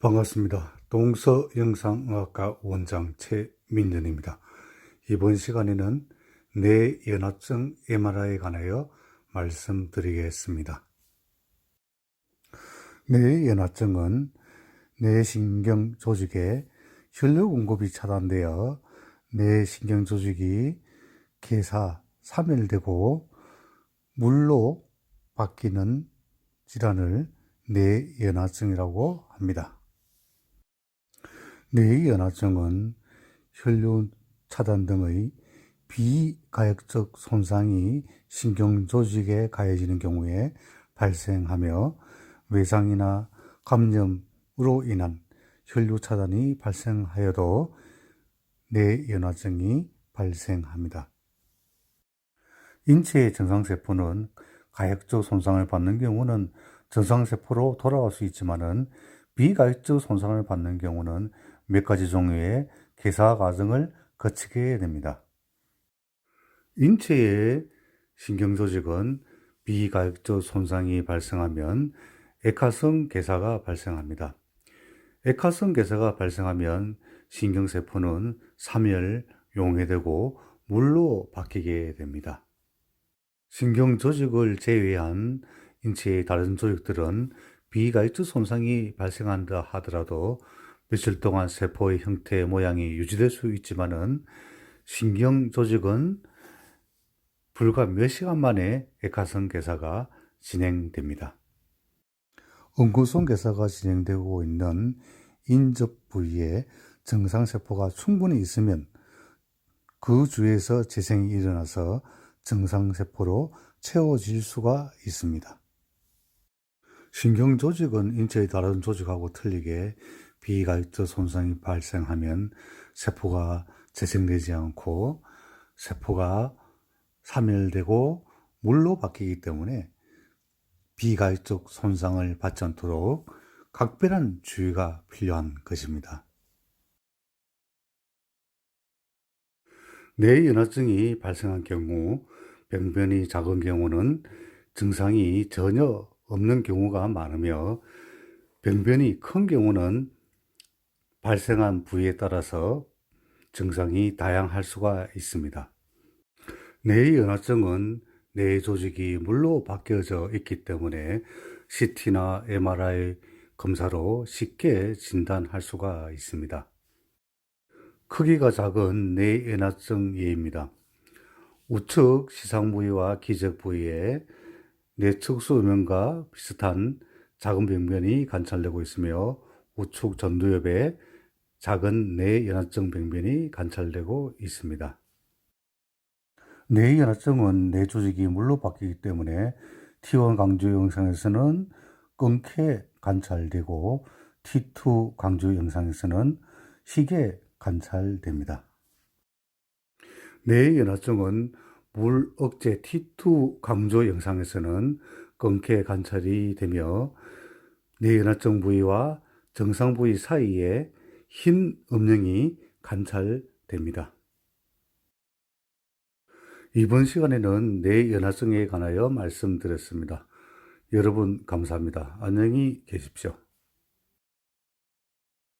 반갑습니다. 동서 영상의학과 원장 최민전입니다. 이번 시간에는 뇌연화증 MRI에 관하여 말씀드리겠습니다. 뇌연화증은 뇌신경 조직에 혈류 공급이 차단되어 뇌신경 조직이 개사, 사멸되고 물로 바뀌는 질환을 뇌연화증이라고 합니다. 뇌연화증은 혈류 차단 등의 비가역적 손상이 신경 조직에 가해지는 경우에 발생하며 외상이나 감염으로 인한 혈류 차단이 발생하여도 뇌연화증이 발생합니다. 인체의 정상세포는 가역적 손상을 받는 경우는 정상세포로 돌아갈 수 있지만은 비가역적 손상을 받는 경우는 몇 가지 종류의 개사 과정을 거치게 됩니다. 인체의 신경 조직은 비가역적 손상이 발생하면 액화성 개사가 발생합니다. 액화성 개사가 발생하면 신경세포는 사멸, 용해되고 물로 바뀌게 됩니다. 신경 조직을 제외한 인체의 다른 조직들은 비가역적 손상이 발생한다 하더라도 며칠 동안 세포의 형태 모양이 유지될 수 있지만은 신경 조직은 불과 몇 시간 만에 액화성 개사가 진행됩니다. 응구성 개사가 진행되고 있는 인접 부위에 정상세포가 충분히 있으면 그 주위에서 재생이 일어나서 정상세포로 채워질 수가 있습니다. 신경 조직은 인체의 다른 조직하고 틀리게 비가역적 손상이 발생하면 세포가 재생되지 않고 세포가 사멸되고 물로 바뀌기 때문에 비가역적 손상을 받지 않도록 각별한 주의가 필요한 것입니다. 뇌연화증이 발생한 경우 병변이 작은 경우는 증상이 전혀 없는 경우가 많으며 병변이 큰 경우는 발생한 부위에 따라서 증상이 다양할 수가 있습니다. 뇌연화증은 뇌 조직이 물로 바뀌어져 있기 때문에 CT나 MRI 검사로 쉽게 진단할 수가 있습니다. 크기가 작은 뇌 연화증 예입니다. 우측 시상 부위와 기적 부위에 내측 수면과 비슷한 작은 병변이 관찰되고 있으며 우측 전두엽에 작은 뇌연화증 병변이 관찰되고 있습니다. 뇌연화증은 뇌 조직이 물로 바뀌기 때문에 T1 강조 영상에서는 끊게 관찰되고 T2 강조 영상에서는 희게 관찰됩니다. 뇌연화증은 물 억제 T2 강조 영상에서는 끊게 관찰이 되며 뇌연화증 부위와 정상 부위 사이에 흰 음영이 관찰됩니다. 이번 시간에는 뇌 연화증에 관하여 말씀드렸습니다. 여러분 감사합니다. 안녕히 계십시오.